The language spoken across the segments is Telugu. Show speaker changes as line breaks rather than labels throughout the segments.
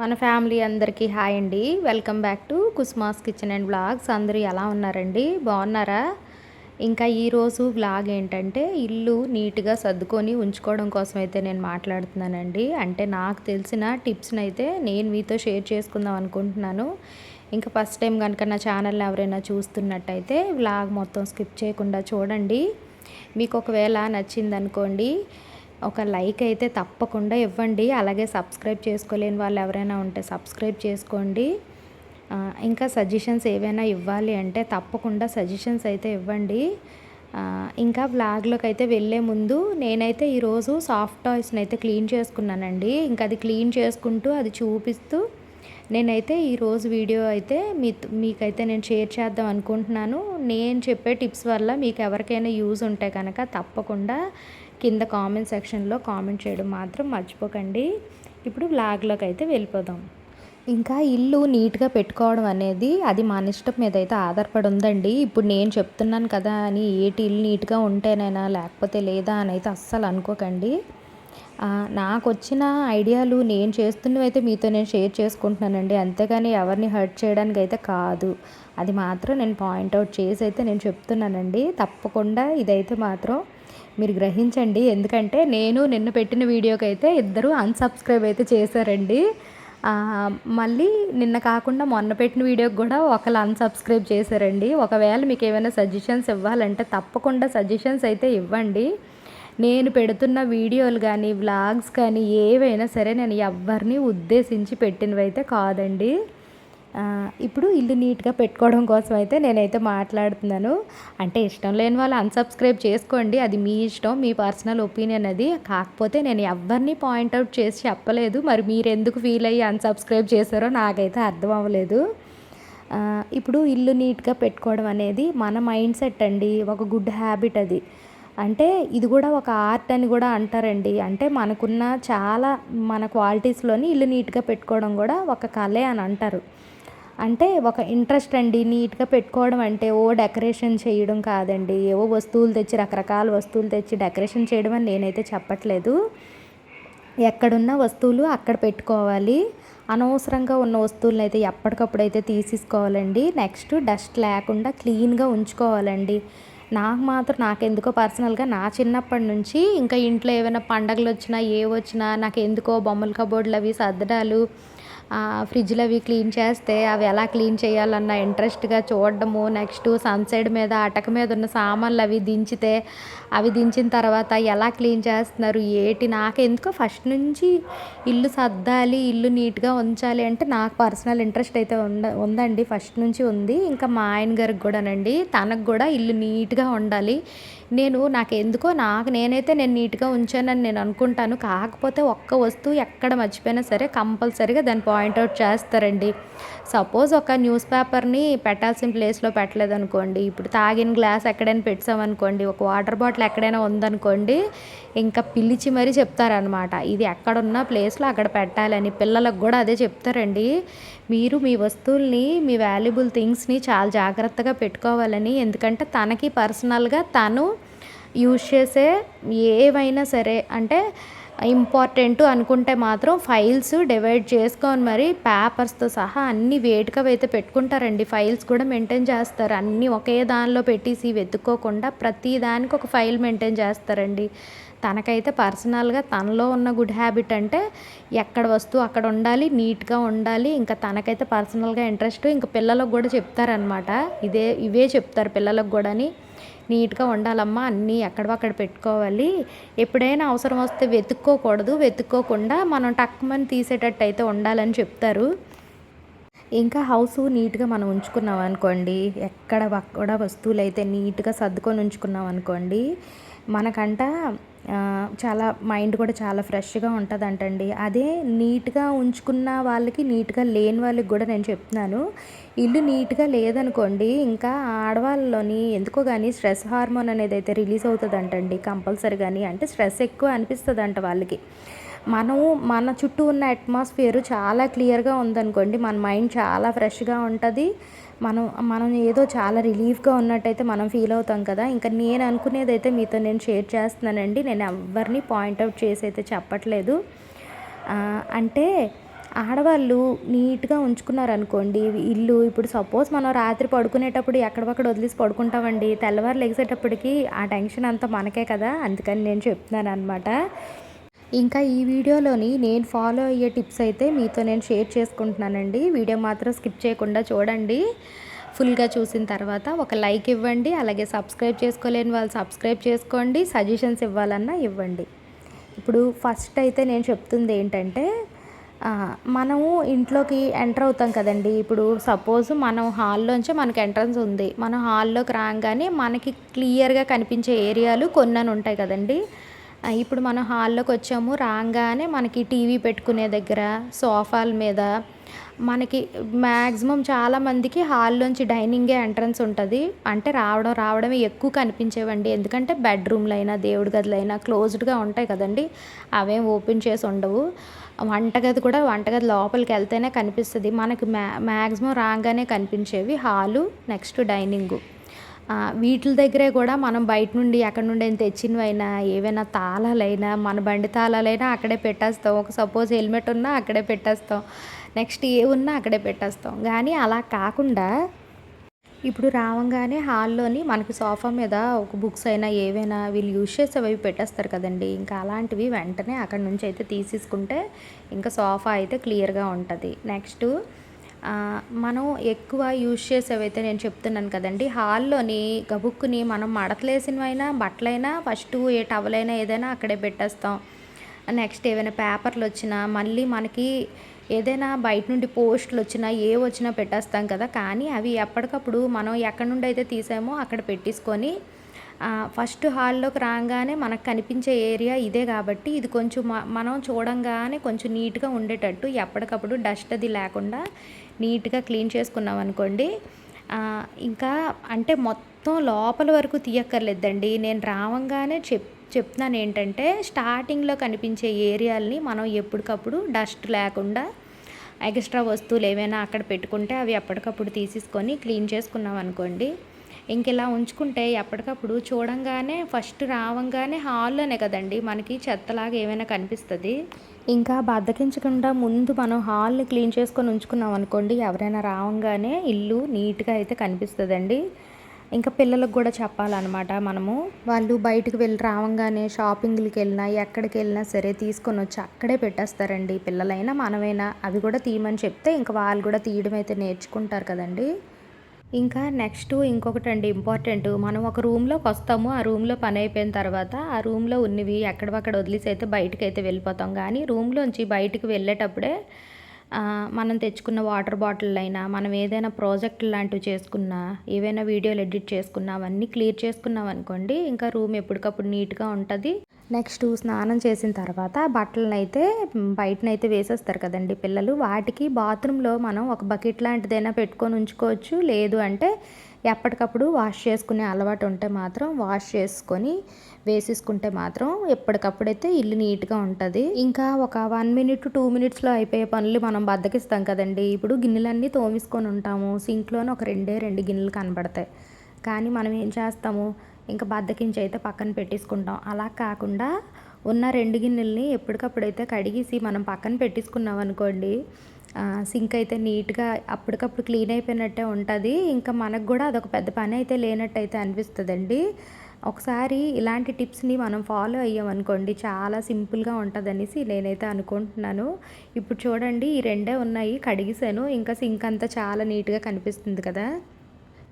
మన ఫ్యామిలీ అందరికీ హాయ్ అండి. Welcome back to Kusmas kitchen and blogs. అందరూ ఎలా ఉన్నారండి? బాగున్నారా? ఇంకా ఈరోజు బ్లాగ్ ఏంటంటే ఇల్లు నీట్గా సర్దుకొని ఉంచుకోవడం కోసం అయితే నేను మాట్లాడుతున్నానండి. అంటే నాకు తెలిసిన టిప్స్ని అయితే నేను మీతో షేర్ చేసుకుందాం అనుకుంటున్నాను. ఇంకా ఫస్ట్ టైం కనుక నా ఛానల్ని ఎవరైనా చూస్తున్నట్టయితే బ్లాగ్ మొత్తం స్కిప్ చేయకుండా చూడండి. మీకు ఒకవేళ నచ్చిందనుకోండి ఒక లైక్ అయితే తప్పకుండా ఇవ్వండి. అలాగే సబ్స్క్రైబ్ చేసుకోలేని వాళ్ళు ఎవరైనా ఉంటే సబ్స్క్రైబ్ చేసుకోండి. ఇంకా సజెషన్స్ ఏవైనా ఇవ్వాలి అంటే తప్పకుండా సజెషన్స్ అయితే ఇవ్వండి. ఇంకా బ్లాగ్లోకి అయితే వెళ్ళే ముందు నేనైతే ఈరోజు సాఫ్ట్ టాయ్స్ని అయితే క్లీన్ చేసుకున్నానండి. ఇంకా అది క్లీన్ చేసుకుంటూ అది చూపిస్తూ నేనైతే ఈరోజు వీడియో అయితే మీ మీకైతే నేను షేర్ చేద్దాం అనుకుంటున్నాను. నేను చెప్పే టిప్స్ వల్ల మీకు ఎవరికైనా యూజ్ ఉంటే కనుక తప్పకుండా కింద కామెంట్ సెక్షన్లో కామెంట్ చేయడం మాత్రం మర్చిపోకండి. ఇప్పుడు బ్లాగ్లోకి అయితే వెళ్ళిపోదాం. ఇంకా ఇల్లు నీట్గా పెట్టుకోవడం అనేది అది మన ఇష్టం మీద అయితే ఆధారపడి ఉందండి. ఇప్పుడు నేను చెప్తున్నాను కదా అని ఏటి ఇల్లు నీట్గా ఉంటేనైనా లేకపోతే లేదా అని అయితే అస్సలు అనుకోకండి. నాకు వచ్చిన ఐడియాలు నేను చేస్తున్నవి అయితే మీతో నేను షేర్ చేసుకుంటున్నానండి. అంతేగాని ఎవరిని హర్ట్ చేయడానికి అయితే కాదు. అది మాత్రం నేను పాయింట్అవుట్ చేసి అయితే నేను చెప్తున్నానండి. తప్పకుండా ఇదైతే మాత్రం మీరు గ్రహించండి. ఎందుకంటే నేను నిన్న పెట్టిన వీడియోకి అయితే ఇద్దరు అన్సబ్స్క్రైబ్ అయితే చేశారండి. మళ్ళీ నిన్న కాకుండా మొన్న పెట్టిన వీడియోకి కూడా ఒకళ్ళు అన్సబ్స్క్రైబ్ చేశారండి. ఒకవేళ మీకు ఏమైనా సజెషన్స్ ఇవ్వాలంటే తప్పకుండా సజెషన్స్ అయితే ఇవ్వండి. నేను పెడుతున్న వీడియోలు కానీ వ్లాగ్స్ కానీ ఏవైనా సరే నేను ఎవరిని ఉద్దేశించి పెట్టినవి అయితే కాదండి. ఇప్పుడు ఇల్లు నీట్గా పెట్టుకోవడం కోసం అయితే నేనైతే మాట్లాడుతున్నాను. అంటే ఇష్టం లేని వాళ్ళు అన్సబ్స్క్రైబ్ చేసుకోండి. అది మీ ఇష్టం మీ పర్సనల్ ఒపీనియన్ అది. కాకపోతే నేను ఎవరిని పాయింట్అవుట్ చేసి చెప్పలేదు. మరి మీరు ఎందుకు ఫీల్ అయ్యి అన్సబ్స్క్రైబ్ చేశారో నాకైతే అర్థం అవ్వలేదు. ఇప్పుడు ఇల్లు నీట్గా పెట్టుకోవడం అనేది మన మైండ్ సెట్ అండి. ఒక గుడ్ హ్యాబిట్ అది. అంటే ఇది కూడా ఒక ఆర్ట్ అని కూడా అంటారండి. అంటే మనకున్న చాలా మన క్వాలిటీస్లోని ఇల్లు నీట్గా పెట్టుకోవడం కూడా ఒక కళే అని అంటారు. అంటే ఒక ఇంట్రెస్ట్ అండి నీట్గా పెట్టుకోవడం అంటే ఓ డెకరేషన్ చేయడం కాదండి. ఏవో వస్తువులు తెచ్చి రకరకాల వస్తువులు తెచ్చి డెకరేషన్ చేయడం అని నేనైతే చెప్పట్లేదు. ఎక్కడున్న వస్తువులు అక్కడ పెట్టుకోవాలి. అనవసరంగా ఉన్న వస్తువులను అయితే ఎప్పటికప్పుడు అయితే తీసేసుకోవాలండి. నెక్స్ట్ డస్ట్ లేకుండా క్లీన్గా ఉంచుకోవాలండి. నాకు మాత్రం నాకెందుకో పర్సనల్గా నా చిన్నప్పటి నుంచి ఇంకా ఇంట్లో ఏమైనా పండగలు వచ్చినా ఏ వచ్చినా నాకు ఎందుకో బొమ్మల కబోర్డులు అవి సర్దడాలు ఫ్రిడ్జ్లు అవి క్లీన్ చేస్తే అవి ఎలా క్లీన్ చేయాలన్న ఇంట్రెస్ట్గా చూడడము నెక్స్ట్ సన్సైడ్ మీద అటక మీద ఉన్న సామాన్లు అవి దించితే అవి దించిన తర్వాత ఎలా క్లీన్ చేస్తున్నారు ఏటి నాకు ఎందుకో ఫస్ట్ నుంచి ఇల్లు సర్దాలి ఇల్లు నీట్గా ఉంచాలి అంటే నాకు పర్సనల్ ఇంట్రెస్ట్ అయితే ఉంద ఉందండి ఫస్ట్ నుంచి ఉంది. ఇంకా మా ఆయన గారికి కూడానండి తనకు కూడా ఇల్లు నీట్గా ఉండాలి. నేను నాకు ఎందుకో నాకు నేనైతే నేను నీట్గా ఉంచానని నేను అనుకుంటాను. కాకపోతే ఒక్క వస్తువు ఎక్కడ మర్చిపోయినా సరే కంపల్సరీగా దాన్ని పాయింట్అవుట్ చేస్తారండి. సపోజ్ ఒక న్యూస్ పేపర్ని పెట్టాల్సిన ప్లేస్లో పెట్టలేదనుకోండి ఇప్పుడు తాగిన గ్లాస్ ఎక్కడైనా పెట్టామనుకోండి ఒక వాటర్ బాటిల్ ఎక్కడైనా ఉందనుకోండి ఇంకా పిలిచి మరీ చెప్తారనమాట. ఇది ఎక్కడున్న ప్లేస్లో అక్కడ పెట్టాలని పిల్లలకు కూడా అదే చెప్తారండి. మీరు మీ వస్తువుల్ని మీ వాల్యుబుల్ థింగ్స్ని చాలా జాగ్రత్తగా పెట్టుకోవాలని. ఎందుకంటే తనకి పర్సనల్గా తను యూజ్ చేసే ఏవైనా సరే అంటే ఇంపార్టెంట్ అనుకుంటే మాత్రం ఫైల్స్ డివైడ్ చేసుకొని మరి పేపర్స్తో సహా అన్ని వేటికవి అయితే పెట్టుకుంటారండి. ఫైల్స్ కూడా మెయింటైన్ చేస్తారు. అన్నీ ఒకే దానిలో పెట్టేసి వెతుక్కోకుండా ప్రతి దానికి ఒక ఫైల్ మెయింటైన్ చేస్తారండి. తనకైతే పర్సనల్గా తనలో ఉన్న గుడ్ హ్యాబిట్ అంటే ఎక్కడ వస్తువు అక్కడ ఉండాలి నీట్గా ఉండాలి ఇంకా తనకైతే పర్సనల్గా ఇంట్రెస్ట్ ఇంకా పిల్లలకు కూడా చెప్తారనమాట ఇదే ఇవే చెప్తారు పిల్లలకు కూడాని. నీట్గా ఉండాలమ్మా అన్నీ ఎక్కడవక్కడ పెట్టుకోవాలి. ఎప్పుడైనా అవసరం వస్తే వెతుక్కోకూడదు వెతుక్కోకుండా మనం టక్మని తీసేటట్టు అయితే ఉండాలని చెప్తారు. ఇంకా హౌస్ నీట్గా మనం ఉంచుకున్నాం అనుకోండి ఎక్కడ కూడా వస్తువులు అయితే నీట్గా సర్దుకొని ఉంచుకున్నాం అనుకోండి మనకంట చాలా మైండ్ కూడా చాలా ఫ్రెష్గా ఉంటుందంటండి. అదే నీట్గా ఉంచుకున్న వాళ్ళకి నీట్గా లేని వాళ్ళకి కూడా నేను చెప్తున్నాను. ఇల్లు నీట్గా లేదనుకోండి ఇంకా ఆడవాళ్ళలోని ఎందుకో కానీ స్ట్రెస్ హార్మోన్ అనేది అయితే రిలీజ్ అవుతుందంటండి కంపల్సరీ కానీ అంటే స్ట్రెస్ ఎక్కువ అనిపిస్తుంది అంట వాళ్ళకి. మనం మన చుట్టూ ఉన్న అట్మాస్ఫియర్ చాలా క్లియర్గా ఉందనుకోండి. మన మైండ్ చాలా ఫ్రెష్గా ఉంటుంది. మనం మనం ఏదో చాలా రిలీఫ్గా ఉన్నట్టయితే మనం ఫీల్ అవుతాం కదా. ఇంకా నేను అనుకునేది అయితే మీతో నేను షేర్ చేస్తున్నానండి. నేను ఎవరిని పాయింట్అవుట్ చేసి అయితే చెప్పట్లేదు. అంటే ఆడవాళ్ళు నీట్గా ఉంచుకున్నారనుకోండి. ఇల్లు ఇప్పుడు సపోజ్ మనం రాత్రి పడుకునేటప్పుడు ఎక్కడొక్కడ వదిలేసి పడుకుంటామండి. తెల్లవారు లెగిసేటప్పటికి ఆ టెన్షన్ అంతా మనకే కదా. అందుకని నేను చెప్తున్నాను అనమాట ఇంకా ఈ వీడియోలోని నేను ఫాలో అయ్యే టిప్స్ అయితే మీతో నేను షేర్ చేసుకుంటున్నానండి. వీడియో మాత్రం స్కిప్ చేయకుండా చూడండి. ఫుల్గా చూసిన తర్వాత ఒక లైక్ ఇవ్వండి. అలాగే సబ్స్క్రైబ్ చేసుకోలేని వాళ్ళు సబ్స్క్రైబ్ చేసుకోండి. సజెషన్స్ ఇవ్వాలన్నా ఇవ్వండి. ఇప్పుడు ఫస్ట్ అయితే నేను చెప్తుంది ఏంటంటే మనము ఇంట్లోకి ఎంటర్ అవుతాం కదండి. ఇప్పుడు సపోజ్ మనం హాల్లోంచి మనకి ఎంట్రన్స్ ఉంది. మనం హాల్లోకి రాగానే మనకి క్లియర్గా కనిపించే ఏరియాలు కొన్ని ఉంటాయి కదండి. ఇప్పుడు మనం హాల్లోకి వచ్చాము రాగానే మనకి టీవీ పెట్టుకునే దగ్గర సోఫాల మీద మనకి మ్యాక్సిమం చాలామందికి హాల్లోంచి డైనింగే ఎంట్రన్స్ ఉంటుంది. అంటే రావడం రావడమే ఎక్కువ కనిపించేవండి. ఎందుకంటే బెడ్రూమ్లు అయినా దేవుడి గదులు అయినా క్లోజ్డ్గా ఉంటాయి కదండి. అవేం ఓపెన్ చేసి ఉండవు. వంటగది కూడా వంటగది లోపలికి వెళ్తేనే కనిపిస్తుంది. మనకి మ్యా మ్యాక్సిమం రాగానే కనిపించేవి హాలు నెక్స్ట్ డైనింగు. వీటి దగ్గరే కూడా మనం బయట నుండి ఎక్కడి నుండి అయినా తెచ్చినవైనా ఏవైనా తాళాలైనా మన బండి తాళాలైనా అక్కడే పెట్టేస్తాం. ఒక సపోజ్ హెల్మెట్ ఉన్నా అక్కడే పెట్టేస్తాం. నెక్స్ట్ ఏ ఉన్నా అక్కడే పెట్టేస్తాం. కానీ అలా కాకుండా ఇప్పుడు రావంగానే హాల్లోని మనకి సోఫా మీద ఒక బుక్స్ అయినా ఏవైనా వీళ్ళు యూజ్ చేసేవి పెట్టేస్తారు కదండి. ఇంకా అలాంటివి వెంటనే అక్కడ నుంచి అయితే తీసేసుకుంటే ఇంకా సోఫా అయితే క్లియర్గా ఉంటుంది. నెక్స్ట్ మనం ఎక్కువ యూజ్ చేసేవైతే నేను చెప్తున్నాను కదండి హాల్లోని గబుక్కుని మనం మడతలేసినవైనా బట్టలైనా ఫస్ట్ ఏ టవల్ అయినా ఏదైనా అక్కడే పెట్టేస్తాం. నెక్స్ట్ ఏవైనా పేపర్లు వచ్చినా మళ్ళీ మనకి ఏదైనా బయట నుండి పోస్టులు వచ్చినా ఏ వచ్చినా పెట్టేస్తాం కదా. కానీ అవి ఎప్పటికప్పుడు మనం ఎక్కడి నుండి అయితే తీసామో అక్కడ పెట్టేసుకొని ఫస్ట్ హాల్లోకి రాగానే మనకు కనిపించే ఏరియా ఇదే కాబట్టి ఇది కొంచెం మనం చూడంగానే కొంచెం నీట్గా ఉండేటట్టు ఎప్పటికప్పుడు డస్ట్ అది లేకుండా నీట్గా క్లీన్ చేసుకున్నాం అనుకోండి. ఇంకా అంటే మొత్తం లోపల వరకు తీయక్కర్లేదండి. నేను రావంగానే చెప్ చెప్తున్నాను ఏంటంటే స్టార్టింగ్లో కనిపించే ఏరియాలని మనం ఎప్పటికప్పుడు డస్ట్ లేకుండా ఎక్స్ట్రా వస్తువులు ఏమైనా అక్కడ పెట్టుకుంటే అవి ఎప్పటికప్పుడు తీసేసుకొని క్లీన్ చేసుకున్నాం అనుకోండి. ఇంక ఇలా ఉంచుకుంటే ఎప్పటికప్పుడు చూడంగానే ఫస్ట్ రావంగానే హాల్లోనే కదండి మనకి చెత్తలాగా ఏమైనా కనిపిస్తుంది? ఇంకా బద్దకించకుండా ముందు మనం హాల్ని క్లీన్ చేసుకొని ఉంచుకున్నాం అనుకోండి ఎవరైనా రావంగానే ఇల్లు నీట్గా అయితే కనిపిస్తుందండి. ఇంకా పిల్లలకు కూడా చెప్పాలన్నమాట మనము. వాళ్ళు బయటకు వెళ్ళి రావంగానే షాపింగ్లకి వెళ్ళినా ఎక్కడికి వెళ్ళినా సరే తీసుకొని వచ్చి అక్కడే పెట్టేస్తారండి. పిల్లలైనా మనమైనా అవి కూడా తీయమని చెప్తే ఇంకా వాళ్ళు కూడా తీయడం అయితే నేర్చుకుంటారు కదండి. ఇంకా నెక్స్ట్ ఇంకొకటి అండి ఇంపార్టెంట్. మనం ఒక రూమ్లోకి వస్తాము ఆ రూమ్లో పని అయిపోయిన తర్వాత ఆ రూమ్లో ఉన్నవి ఎక్కడవక్కడ వదిలేసి అయితే బయటకు అయితే వెళ్ళిపోతాం. కానీ రూమ్లోంచి బయటకు వెళ్ళేటప్పుడే మనం తెచ్చుకున్న వాటర్ బాటిల్ అయినా మనం ఏదైనా ప్రాజెక్ట్ లాంటివి చేసుకున్నా ఏవైనా వీడియోలు ఎడిట్ చేసుకున్నా అవన్నీ క్లియర్ చేసుకున్నాం అనుకోండి ఇంకా రూమ్ ఎప్పటికప్పుడు నీట్గా ఉంటుంది. నెక్స్ట్ స్నానం చేసిన తర్వాత బట్టలను అయితే బయటనైతే వేసేస్తారు కదండి పిల్లలు. వాటికి బాత్రూంలో మనం ఒక బకెట్ లాంటిదైనా పెట్టుకొని ఉంచుకోవచ్చు. లేదు అంటే ఎప్పటికప్పుడు వాష్ చేసుకునే అలవాటు ఉంటే మాత్రం వాష్ చేసుకొని వేసేసుకుంటే మాత్రం ఎప్పటికప్పుడైతే ఇల్లు నీట్గా ఉంటుంది. ఇంకా ఒక వన్ మినిట్ టూ మినిట్స్లో అయిపోయే పనులు మనం బద్దకిస్తాం కదండి. ఇప్పుడు గిన్నెలన్నీ తోమేసుకొని ఉంటాము. సింక్లోనే ఒక రెండే రెండు గిన్నెలు కనబడతాయి. కానీ మనం ఏం చేస్తాము? ఇంకా బద్దకించి అయితే పక్కన పెట్టేసుకుంటాం. అలా కాకుండా ఉన్న రెండు గిన్నెల్ని ఎప్పటికప్పుడైతే కడిగేసి మనం పక్కన పెట్టేసుకున్నాం అనుకోండి సింక్ అయితే నీట్గా అప్పటికప్పుడు క్లీన్ అయిపోయినట్టే ఉంటుంది. ఇంకా మనకు కూడా అదొక పెద్ద పని అయితే లేనట్టు అయితే అనిపిస్తుందండి. ఒకసారి ఇలాంటి టిప్స్ని మనం ఫాలో అయ్యామనుకోండి చాలా సింపుల్గా ఉంటుంది అనేసి నేనైతే అనుకుంటున్నాను. ఇప్పుడు చూడండి ఈ రెండే ఉన్నాయి కడిగిసాను ఇంకా సింక్ అంతా చాలా నీట్గా కనిపిస్తుంది కదా.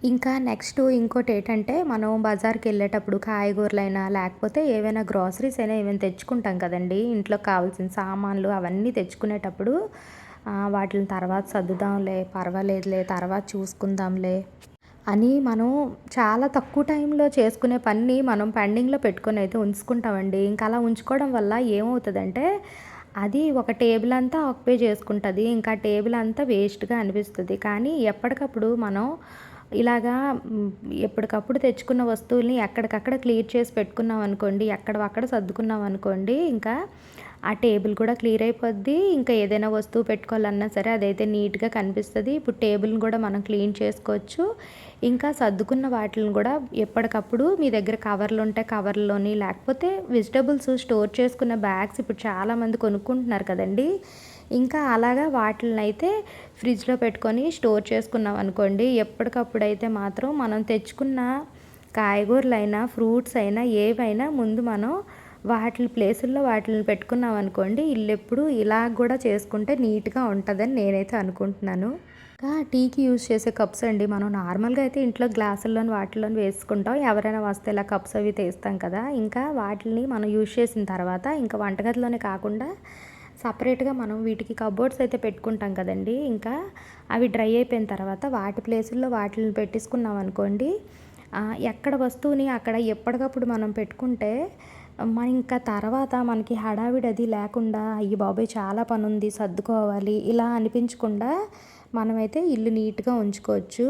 ఇంకా నెక్స్ట్ ఇంకోటి ఏంటంటే మనం బజార్కి వెళ్ళేటప్పుడు కాయగూరలైనా లేకపోతే ఏవైనా గ్రాసరీస్ అయినా ఏమైనా తెచ్చుకుంటాం కదండి. ఇంట్లో కావాల్సిన సామాన్లు అవన్నీ తెచ్చుకునేటప్పుడు వాటిని తర్వాత సర్దుదాంలే పర్వాలేదులే తర్వాత చూసుకుందాంలే అని మనం చాలా తక్కువ టైంలో చేసుకునే పని మనం పెండింగ్లో పెట్టుకొని అయితే ఉంచుకుంటామండి. ఇంకా అలా ఉంచుకోవడం వల్ల ఏమవుతుందంటే అది ఒక టేబుల్ అంతా ఆక్యుపై చేసుకుంటుంది. ఇంకా టేబుల్ అంతా వేస్ట్గా అనిపిస్తుంది. కానీ ఎప్పటికప్పుడు మనం ఇలాగా ఎప్పటికప్పుడు తెచ్చుకున్న వస్తువుల్ని ఎక్కడికక్కడ క్లియర్ చేసి పెట్టుకున్నాం అనుకోండి ఎక్కడవక్కడ సర్దుకున్నాం అనుకోండి ఇంకా ఆ టేబుల్ కూడా క్లియర్ అయిపోద్ది. ఇంకా ఏదైనా వస్తువు పెట్టుకోవాలన్నా సరే అదైతే నీట్గా కనిపిస్తుంది. ఇప్పుడు టేబుల్ని కూడా మనం క్లీన్ చేసుకోవచ్చు. ఇంకా సర్దుకున్న వాటిని కూడా ఎప్పటికప్పుడు మీ దగ్గర కవర్లు ఉంటే కవర్లోని లేకపోతే వెజిటబుల్స్ స్టోర్ చేసుకున్న బ్యాగ్స్ ఇప్పుడు చాలామంది కొనుక్కుంటున్నారు కదండి. ఇంకా అలాగా వాటిని అయితే ఫ్రిడ్జ్లో పెట్టుకొని స్టోర్ చేసుకున్నాం అనుకోండి ఎప్పటికప్పుడు అయితే మాత్రం మనం తెచ్చుకున్న కాయగూరలైనా ఫ్రూట్స్ అయినా ఏవైనా ముందు మనం వాటి ప్లేసుల్లో వాటిని పెట్టుకున్నాం అనుకోండి ఇల్లు ఎప్పుడు ఇలా కూడా చేసుకుంటే నీట్గా ఉంటుందని నేనైతే అనుకుంటున్నాను. ఇంకా టీకి యూజ్ చేసే కప్స్ అండి. మనం నార్మల్గా అయితే ఇంట్లో గ్లాసుల్లోని వాటిలోని వేసుకుంటాం. ఎవరైనా వస్తే ఇలా కప్స్ అవి తీస్తాం కదా. ఇంకా వాటిని మనం యూజ్ చేసిన తర్వాత ఇంకా వంటగదిలోనే కాకుండా సపరేట్గా మనం వీటికి కబోర్డ్స్ అయితే పెట్టుకుంటాం కదండి. ఇంకా అవి డ్రై అయిపోయిన తర్వాత వాటి ప్లేసుల్లో వాటిని పెట్టేసుకున్నాం అనుకోండి. ఎక్కడ వస్తువుని అక్కడ ఎప్పటికప్పుడు మనం పెట్టుకుంటే మన ఇంకా తర్వాత మనకి హడావిడి అది లేకుండా అయ్యి బాబాయ్ చాలా పని ఉంది సర్దుకోవాలి ఇలా అనిపించకుండా మనమైతే ఇల్లు నీట్గా ఉంచుకోవచ్చు.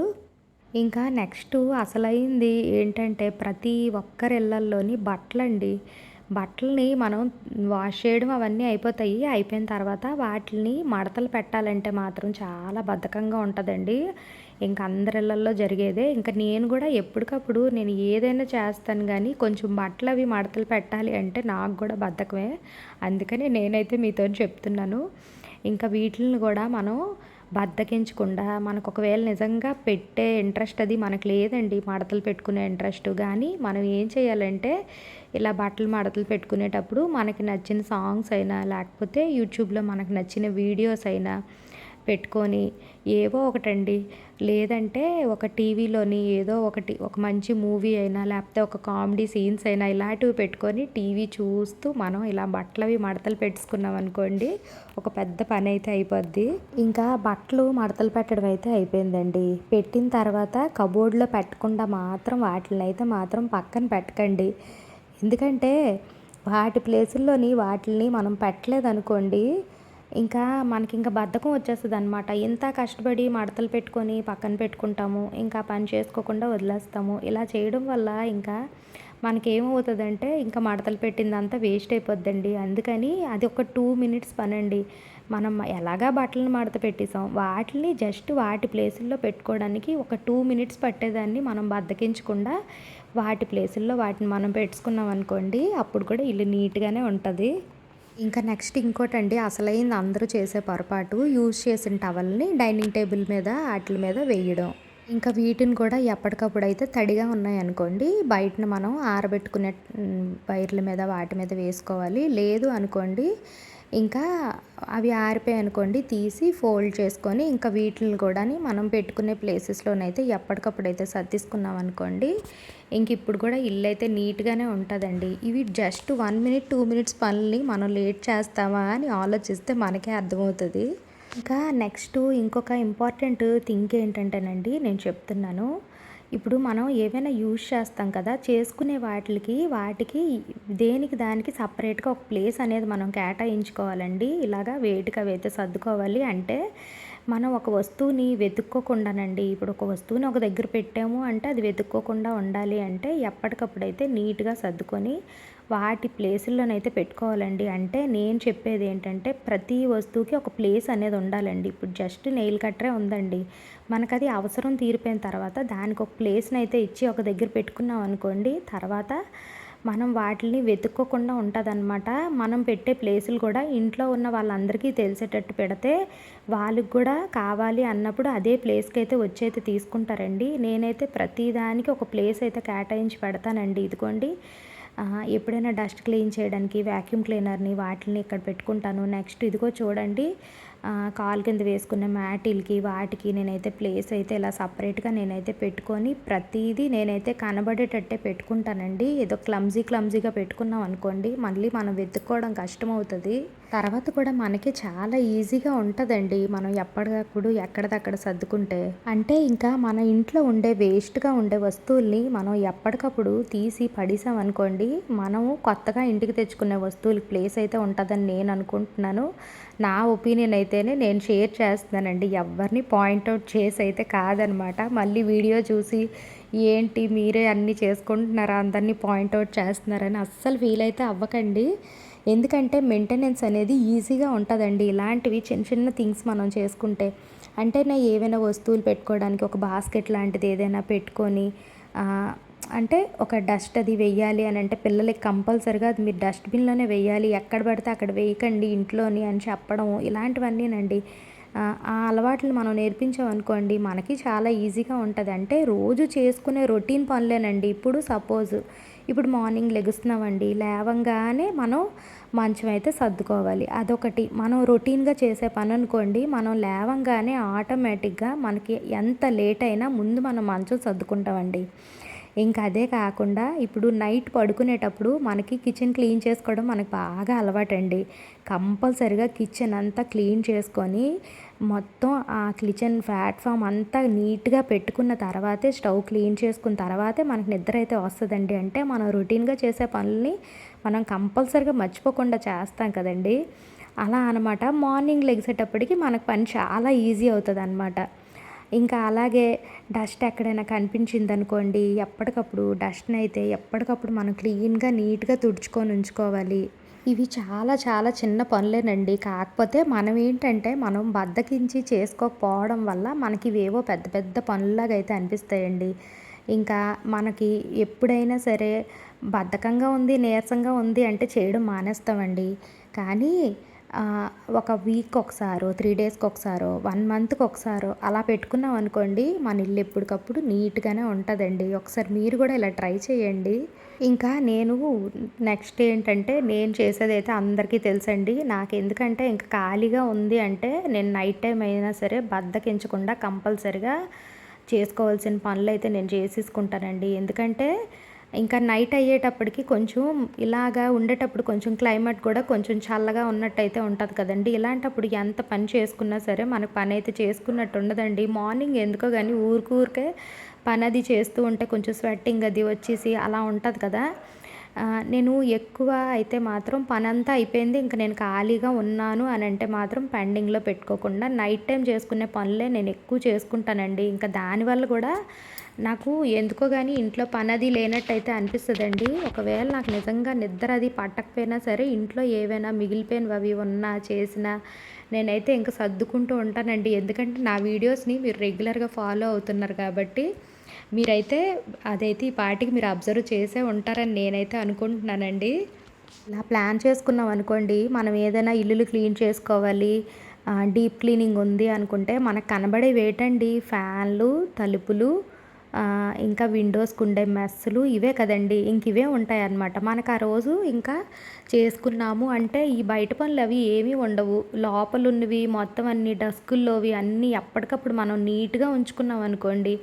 ఇంకా నెక్స్ట్ అసలైంది ఏంటంటే ప్రతి ఒక్కరి ఇళ్ళల్లోని బట్టలండి. బట్టలని మనం వాష్ చేయడం అవన్నీ అయిపోతాయి. అయిపోయిన తర్వాత వాటిని మడతలు పెట్టాలంటే మాత్రం చాలా బద్ధకంగా ఉంటుందండి. ఇంకా అందరిళ్ళల్లో జరిగేదే. ఇంకా నేను కూడా ఎప్పటికప్పుడు నేను ఏదైనా చేస్తాను కానీ కొంచెం బట్టలు అవి మడతలు పెట్టాలి అంటే నాకు కూడా బద్ధకమే. అందుకని నేనైతే మీతో చెప్తున్నాను. ఇంకా వీటిని కూడా మనం బద్దకించకుండా మనకు ఒకవేళ నిజంగా పెట్టే ఇంట్రెస్ట్ అది మనకు లేదండి మడతలు పెట్టుకునే ఇంట్రెస్ట్. కానీ మనం ఏం చేయాలంటే ఇలా బట్టలు మడతలు పెట్టుకునేటప్పుడు మనకి నచ్చిన సాంగ్స్ అయినా లేకపోతే యూట్యూబ్లో మనకు నచ్చిన వీడియోస్ అయినా పెట్టుకొని ఏవో ఒకటండి. లేదంటే ఒక టీవీలోని ఏదో ఒకటి ఒక మంచి మూవీ అయినా లేకపోతే ఒక కామెడీ సీన్స్ అయినా ఇలాంటివి పెట్టుకొని టీవీ చూస్తూ మనం ఇలా బట్టలవి మడతలు పెట్టుకున్నాం అనుకోండి ఒక పెద్ద పని అయితే అయిపోద్ది. ఇంకా బట్టలు మడతలు పెట్టడం అయితే అయిపోయిందండి. పెట్టిన తర్వాత కబోర్డ్లో పెట్టకుండా మాత్రం వాటిని అయితే మాత్రం పక్కన పెట్టకండి. ఎందుకంటే వాటి ప్లేసుల్లోని వాటిని మనం పెట్టలేదనుకోండి ఇంకా మనకి ఇంకా బద్ధకం వచ్చేస్తుంది అనమాట ఎంత కష్టపడి మడతలు పెట్టుకొని పక్కన పెట్టుకుంటాము ఇంకా పని చేసుకోకుండా వదిలేస్తాము. ఇలా చేయడం వల్ల ఇంకా మనకేమవుతుందంటే ఇంకా మడతలు పెట్టిందంతా వేస్ట్ అయిపోద్దండి. అందుకని అది ఒక టూ మినిట్స్ పని అండి మనం ఎలాగా బట్టలను మడత పెట్టేసాం వాటిని జస్ట్ వాటి ప్లేసుల్లో పెట్టుకోవడానికి ఒక టూ మినిట్స్ పట్టేదాన్ని మనం బద్దకించకుండా వాటి ప్లేసుల్లో వాటిని మనం పెట్టుకున్నాం అనుకోండి అప్పుడు కూడా ఇల్లు నీట్గానే ఉంటుంది. ఇంకా నెక్స్ట్ ఇంకోటండి అసలైంది అందరూ చేసే పొరపాటు యూజ్ చేసిన టవల్ని డైనింగ్ టేబుల్ మీద వాటి మీద వేయడం. ఇంకా వీటిని కూడా ఎప్పటికప్పుడు అయితే తడిగా ఉన్నాయనుకోండి బయటను మనం ఆరబెట్టుకునే వైర్ల మీద వాటి మీద వేసుకోవాలి. లేదు అనుకోండి ఇంకా అవి ఆరిపోయి అనుకోండి తీసి ఫోల్డ్ చేసుకొని ఇంకా వీటిని కూడా మనం పెట్టుకునే ప్లేసెస్లోనైతే ఎప్పటికప్పుడు అయితే సర్దిసుకున్నాం అనుకోండి ఇంక ఇప్పుడు కూడా ఇల్లు అయితే నీట్గానే ఉంటుందండి. ఇవి just one minute two minutes పనుల్ని మనం లేట్ చేస్తామా అని ఆలోచిస్తే మనకే అర్థమవుతుంది. ఇంకా నెక్స్ట్ ఇంకొక ఇంపార్టెంట్ థింక్ ఏంటంటేనండి నేను చెప్తున్నాను. ఇప్పుడు మనం ఏమైనా యూజ్ చేస్తాం కదా చేసుకునే వాటికి వాటికి దేనికి దానికి సపరేట్గా ఒక ప్లేస్ అనేది మనం కేటాయించుకోవాలండి. ఇలాగా వేటికి అవి అయితే సర్దుకోవాలి అంటే మనం ఒక వస్తువుని వెతుక్కోకుండానండి ఇప్పుడు ఒక వస్తువుని ఒక దగ్గర పెట్టాము అంటే అది వెతుక్కోకుండా ఉండాలి అంటే ఎప్పటికప్పుడైతే నీట్గా సర్దుకొని వాటి ప్లేసుల్లోనైతే పెట్టుకోవాలండి. అంటే నేను చెప్పేది ఏంటంటే ప్రతి వస్తువుకి ఒక ప్లేస్ అనేది ఉండాలండి. ఇప్పుడు జస్ట్ నెయిల్ కట్టరే ఉందండి. మనకది అది అవసరం తీరిపోయిన తర్వాత దానికి ఒక ప్లేస్ని అయితే ఇచ్చి ఒక దగ్గర పెట్టుకున్నాం అనుకోండి తర్వాత మనం వాటిని వెతుక్కోకుండా ఉంటుందన్నమాట. మనం పెట్టే ప్లేసులు కూడా ఇంట్లో ఉన్న వాళ్ళందరికీ తెలిసేటట్టు పెడితే వాళ్ళకి కూడా కావాలి అన్నప్పుడు అదే ప్లేస్కి అయితే వచ్చి అయితే తీసుకుంటారండి. నేనైతే ప్రతిదానికి ఒక ప్లేస్ అయితే కేటాయించి పెడతానండి. ఇదిగోండి ఎప్పుడైనా డస్ట్ క్లీన్ చేయడానికి వ్యాక్యూమ్ క్లీనర్ని వాటిని ఇక్కడ పెట్టుకుంటాను. నెక్స్ట్ ఇదిగో చూడండి కాలు కింద వేసుకున్న మ్యాటిల్కి వాటికి నేనైతే ప్లేస్ అయితే ఇలా సపరేట్గా నేనైతే పెట్టుకొని ప్రతిదీ నేనైతే కనబడేటట్టే పెట్టుకుంటానండి. ఏదో క్లమ్జీ క్లమ్జీగా పెట్టుకున్నాం అనుకోండి మళ్ళీ మనం వెతుక్కోవడం కష్టం అవుతుంది తర్వాత కూడా మనకి చాలా ఈజీగా ఉంటుందండి. మనం ఎప్పటికప్పుడు ఎక్కడిదక్కడ సర్దుకుంటే. అంటే ఇంకా మన ఇంట్లో ఉండే వేస్ట్గా ఉండే వస్తువుల్ని మనం ఎప్పటికప్పుడు తీసి పడేసాం అనుకోండి మనము కొత్తగా ఇంటికి తెచ్చుకునే వస్తువులకి ప్లేస్ అయితే ఉంటుందని నేను అనుకుంటున్నాను. నా ఒపీనియన్ అయితేనే నేను షేర్ చేస్తున్నానండి. ఎవరిని పాయింట్అవుట్ చేసి అయితే కాదనమాట. మళ్ళీ వీడియో చూసి ఏంటి మీరే అన్నీ చేసుకుంటున్నారా? అందరినీ పాయింట్అవుట్ చేస్తున్నారని అస్సలు ఫీల్ అయితే అవ్వకండి. ఎందుకంటే మెయింటెనెన్స్ అనేది ఈజీగా ఉంటుందండి. ఇలాంటివి చిన్న చిన్న థింగ్స్ మనం చేసుకుంటే అంటే నా ఏవైనా వస్తువులు పెట్టుకోవడానికి ఒక బాస్కెట్ లాంటిది ఏదైనా పెట్టుకొని అంటే ఒక డస్ట్ అది వెయ్యాలి అని అంటే పిల్లలకి కంపల్సరిగా అది మీరు డస్ట్బిన్లోనే వెయ్యాలి ఎక్కడ పడితే అక్కడ వేయకండి ఇంట్లోని అని చెప్పడం ఇలాంటివన్నీనండి. ఆ ఆ అలవాట్లు మనం నేర్పించామనుకోండి మనకి చాలా ఈజీగా ఉంటుంది. అంటే రోజు చేసుకునే రొటీన్ పనులేనండి. ఇప్పుడు సపోజ్ ఇప్పుడు మార్నింగ్ లెగుస్తున్నామండి. లేవంగానే మనం మంచం అయితే సర్దుకోవాలి. అదొకటి. మనం రొటీన్గా చేసే పని అనుకోండి మనం లేవంగానే ఆటోమేటిక్గా మనకి ఎంత లేట్ అయినా ముందు మనం మంచం సర్దుకుంటామండి. ఇంకా అదే కాకుండా ఇప్పుడు నైట్ పడుకునేటప్పుడు మనకి కిచెన్ క్లీన్ చేసుకోవడం మనకు బాగా అలవాటండి. కంపల్సరిగా కిచెన్ అంతా క్లీన్ చేసుకొని మొత్తం ఆ కిచెన్ ప్లాట్ఫామ్ అంతా నీట్గా పెట్టుకున్న తర్వాతే స్టవ్ క్లీన్ చేసుకున్న తర్వాతే మనకి నిద్ర అయితే వస్తుందండి. అంటే మనం రొటీన్గా చేసే పనుల్ని మనం కంపల్సరిగా మర్చిపోకుండా చేస్తాం కదండి. అలా అనమాట. మార్నింగ్ లెగిసేటప్పటికి మనకు పని చాలా ఈజీ అవుతుంది అనమాట ఇంకా అలాగే డస్ట్ ఎక్కడైనా కనిపించింది అనుకోండి ఎప్పటికప్పుడు డస్ట్ని అయితే ఎప్పటికప్పుడు మనం క్లీన్గా నీట్గా తుడుచుకొని ఉంచుకోవాలి. ఇవి చాలా చాలా చిన్న పనులేనండి. కాకపోతే మనం ఏంటంటే మనం బద్దకించి చేసుకోకపోవడం వల్ల మనకి ఇవేవో పెద్ద పెద్ద పనుల్లాగా అయితే అనిపిస్తాయండి. ఇంకా మనకి ఎప్పుడైనా సరే బద్ధకంగా ఉంది నీరసంగా ఉంది అంటే చేయడం మానేస్తామండి. కానీ ఒక వీక్ ఒకసారో త్రీ డేస్కి ఒకసారో వన్ మంత్కి ఒకసారో అలా పెట్టుకున్నాం అనుకోండి మన ఇల్లు ఎప్పటికప్పుడు నీట్గానే ఉంటుందండి. ఒకసారి మీరు కూడా ఇలా ట్రై చేయండి. ఇంకా నేను నెక్స్ట్ ఏంటంటే నేను చేసేది అయితే అందరికీ తెలుసండి. నాకు ఎందుకంటే ఇంకా ఖాళీగా ఉంది అంటే నేను నైట్ టైం అయినా సరే బద్దకించకుండా కంపల్సరిగా చేసుకోవాల్సిన పనులు అయితే నేను చేసేసుకుంటానండి. ఎందుకంటే ఇంకా నైట్ అయ్యేటప్పటికి కొంచెం ఇలాగా ఉండేటప్పుడు కొంచెం క్లైమేట్ కూడా కొంచెం చల్లగా ఉన్నట్టయితే ఉంటుంది కదండి. ఇలాంటప్పుడు ఎంత పని చేసుకున్నా సరే మనకు పని అయితే చేసుకున్నట్టు ఉండదండి. మార్నింగ్ ఎందుకో కానీ ఊరికూరికే పని అది చేస్తూ ఉంటే కొంచెం స్వెట్టింగ్ అది వచ్చేసి అలా ఉంటుంది కదా. నేను ఎక్కువ అయితే మాత్రం పని అంతా అయిపోయింది. ఇంకా నేను ఖాళీగా ఉన్నాను అని అంటే మాత్రం పెండింగ్లో పెట్టుకోకుండా నైట్ టైం చేసుకునే పనులే నేను ఎక్కువ చేసుకుంటానండి. ఇంకా దానివల్ల కూడా నాకు ఎందుకో కానీ ఇంట్లో పని అది లేనట్టయితే అనిపిస్తుందండి. ఒకవేళ నాకు నిజంగా నిద్ర అది పట్టకపోయినా సరే ఇంట్లో ఏవైనా మిగిలిపోయినవి అవి ఉన్నా చేసినా నేనైతే ఇంకా సర్దుకుంటూ ఉంటానండి. ఎందుకంటే నా వీడియోస్ని మీరు రెగ్యులర్గా ఫాలో అవుతున్నారు కాబట్టి మీరైతే అదైతే ఈ పాటికి మీరు అబ్జర్వ్ చేసే ఉంటారని నేనైతే అనుకుంటున్నానండి. ఇలా ప్లాన్ చేసుకున్నాం అనుకోండి. మనం ఏదైనా ఇల్లులు క్లీన్ చేసుకోవాలి డీప్ క్లీనింగ్ ఉంది అనుకుంటే మనకు కనబడేవి ఏంటండి? ఫ్యాన్లు తలుపులు ఇంకా విండోస్కి ఉండే మెస్సులు ఇవే కదండి. ఇంక ఇవే ఉంటాయన్నమాట. మనకు ఆ రోజు ఇంకా చేసుకున్నాము అంటే ఈ బయట పనులు అవి ఏమీ ఉండవు. లోపల ఉన్నవి మొత్తం అన్ని డస్కుల్లోవి అన్నీ ఎప్పటికప్పుడు మనం నీట్గా ఉంచుకున్నాం అనుకోండి.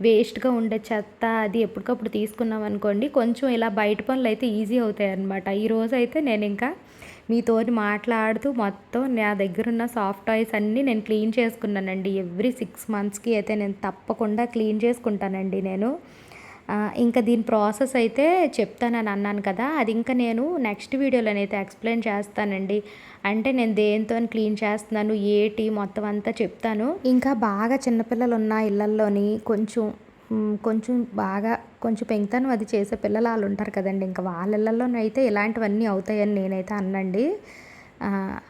వేస్ట్గా ఉండే చెత్త అది ఎప్పటికప్పుడు తీసుకున్నాం అనుకోండి కొంచెం ఇలా బయట పనులు అయితే ఈజీ అవుతాయి అనమాట ఈరోజు అయితే నేను ఇంకా మీతో మాట్లాడుతూ మొత్తం నా దగ్గర ఉన్న సాఫ్ట్ టాయ్స్ అన్నీ నేను క్లీన్ చేసుకున్నానండి. ఎవ్రీ సిక్స్ మంత్స్కి అయితే నేను తప్పకుండా క్లీన్ చేసుకుంటానండి నేను. ఇంకా దీని ప్రాసెస్ అయితే చెప్తానని అన్నాను కదా అది ఇంకా నేను నెక్స్ట్ వీడియోలోనైతే ఎక్స్ప్లెయిన్ చేస్తానండి. అంటే నేను దేంతో క్లీన్ చేస్తున్నాను ఏటి మొత్తం అంతా చెప్తాను. ఇంకా బాగా చిన్నపిల్లలు ఉన్న ఇళ్ళల్లోని కొంచెం కొంచెం బాగా కొంచెం పెంకుతనం అది చేసే పిల్లలు వాళ్ళు ఉంటారు కదండి. ఇంకా వాళ్ళలోనైతే ఇలాంటివన్నీ అవుతాయని నేనైతే అన్నండి.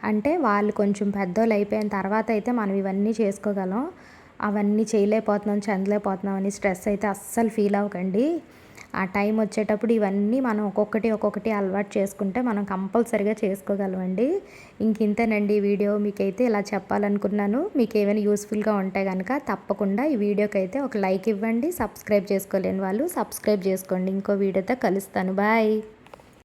అంటే వాళ్ళు కొంచెం పెద్దోళ్ళు అయిపోయిన తర్వాత అయితే మనం ఇవన్నీ చేసుకోగలం. అవన్నీ చేయలేకపోతున్నాం చెందలేకపోతున్నాం అని స్ట్రెస్ అయితే అస్సలు ఫీల్ అవ్వకండి. ఆ టైం వచ్చేటప్పుడు ఇవన్నీ మనం ఒక్కొక్కటి ఒక్కొక్కటి అలవాటు చేసుకుంటే మనం కంపల్సరిగా చేసుకోగలమండి. ఇంక ఇంతేనండి ఈ వీడియో. మీకైతే ఇలా చెప్పాలనుకున్నాను. మీకు ఏమైనా యూస్ఫుల్గా ఉంటే కనుక తప్పకుండా ఈ వీడియోకి అయితే ఒక లైక్ ఇవ్వండి. సబ్స్క్రైబ్ చేసుకోలేని వాళ్ళు సబ్స్క్రైబ్ చేసుకోండి. ఇంకో వీడియోతో కలుస్తాను. బాయ్.